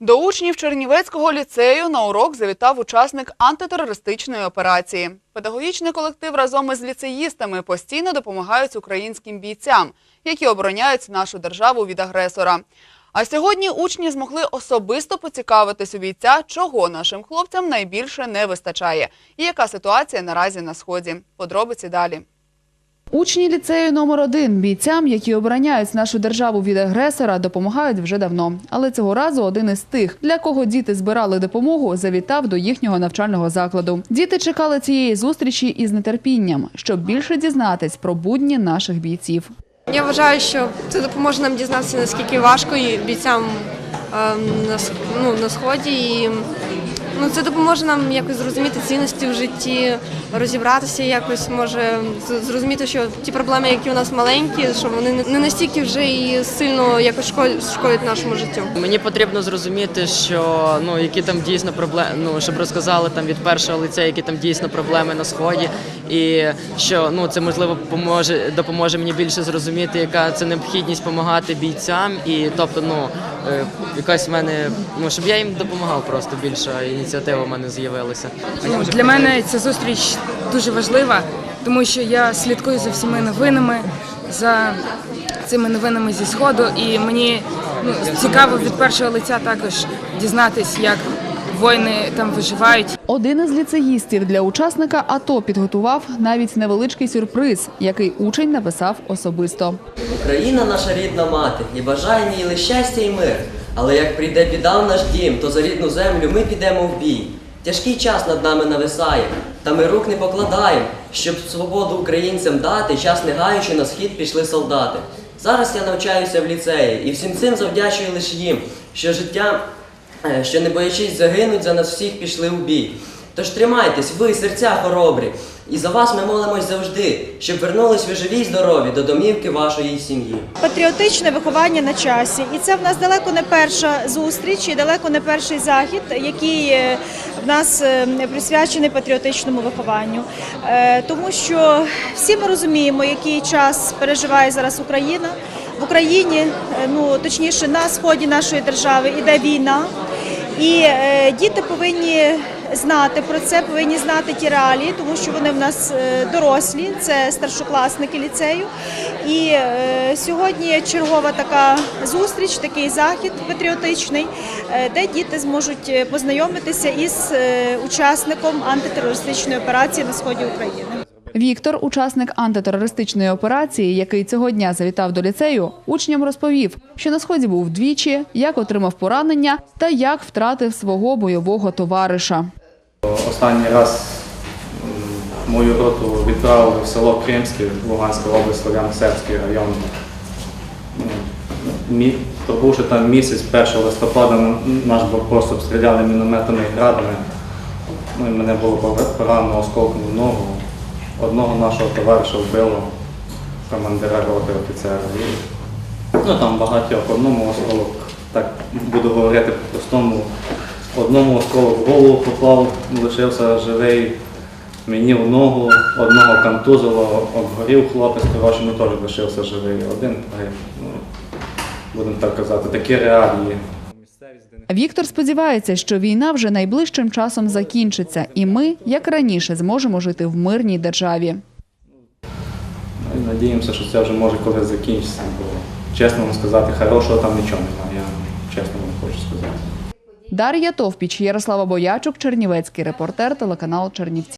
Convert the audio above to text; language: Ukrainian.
До учнів Чернівецького ліцею на урок завітав учасник антитерористичної операції. Педагогічний колектив разом із ліцеїстами постійно допомагають українським бійцям, які обороняють нашу державу від агресора. А сьогодні учні змогли особисто поцікавитись у бійця, чого нашим хлопцям найбільше не вистачає, і яка ситуація наразі на сході. Подробиці далі. Учні ліцею номер один бійцям, які обороняють нашу державу від агресора, допомагають вже давно. Але цього разу один із тих, для кого діти збирали допомогу, завітав до їхнього навчального закладу. Діти чекали цієї зустрічі із нетерпінням, щоб більше дізнатись про будні наших бійців. Я вважаю, що це допоможе нам дізнатися, наскільки важко і бійцям ну, на сході. І ну, це допоможе нам якось зрозуміти цінності в житті, розібратися якось, може зрозуміти, що ті проблеми, які у нас маленькі, що вони не- настільки вже і сильно якось шкодять нашому життю. Мені потрібно зрозуміти, що ну які там дійсно проблеми, ну щоб розказали там від першого лиця, які там дійсно проблеми на сході, і що ну це можливо поможе допоможе мені більше зрозуміти, яка це необхідність допомагати бійцям, і тобто, ну е, якась в мене, ну щоб я їм допомагав, просто більша ініціатива в мене з'явилася. Ну, для мене ця зустріч дуже важлива, тому що я слідкую за всіма новинами, за цими новинами зі сходу, і мені ну, цікаво від першого лиця також дізнатись, як воїни там виживають. Один із ліцеїстів для учасника АТО підготував навіть невеличкий сюрприз, який учень написав особисто. Україна наша рідна мати, і бажає їй лише щастя і мир. Але як прийде біда в наш дім, то за рідну землю ми підемо в бій. Тяжкий час над нами нависає, та ми рук не покладаємо, щоб свободу українцям дати, час не гаючи на схід пішли солдати. Зараз я навчаюся в ліцеї, і всім цим завдячую лише їм, що життя, е, що не боячись загинуть, за нас всіх пішли у бій. Тож тримайтесь, ви, серця хоробрі, і за вас ми молимось завжди, щоб вернулись ви живі й здорові до домівки вашої сім'ї. Патріотичне виховання на часі, і це в нас далеко не перша зустріч і далеко не перший захід, який е, в нас е, присвячений патріотичному вихованню. Е, Тому що всі ми розуміємо, який час переживає зараз Україна. В Україні, ну точніше, на сході нашої держави іде війна, і діти повинні знати про це, повинні знати ті реалії, тому що вони в нас е, дорослі, це старшокласники ліцею. І е, сьогодні чергова така зустріч, такий захід патріотичний, е, де діти зможуть познайомитися із учасником антитерористичної операції на сході України. Віктор, учасник антитерористичної операції, який цього дня завітав до ліцею, учням розповів, що на сході був двічі, як отримав поранення та як втратив свого бойового товариша. Останній раз мою роту відправили в село Кримське, Луганська область, Слов'яно-Сербський район. Пробувши там місяць, 1 листопада наш блокпост обстріляли мінометами і градами. Ну, і мене було поранено осколком в ногу. Одного нашого товариша вбило, командира роти офіцера. І, ну там багатьох, одному осколок, так буду говорити по-простому, Одному осколок в голову попав, лишився живий. Мені в ногу, одного контузило, обгорів хлопець, коротше, теж лишився живий. Один погиб. Ну, будемо так казати, такі реалії. Віктор сподівається, що війна вже найближчим часом закінчиться, і ми, як раніше, зможемо жити в мирній державі. Ну, надіємося, що це вже може колись закінчитися, бо чесно вам сказати, хорошого там нічого немає. Я чесно вам хочу сказати. Дар'я Товпіч, Ярослава Боячук, Чернівецький репортер, телеканал Чернівці.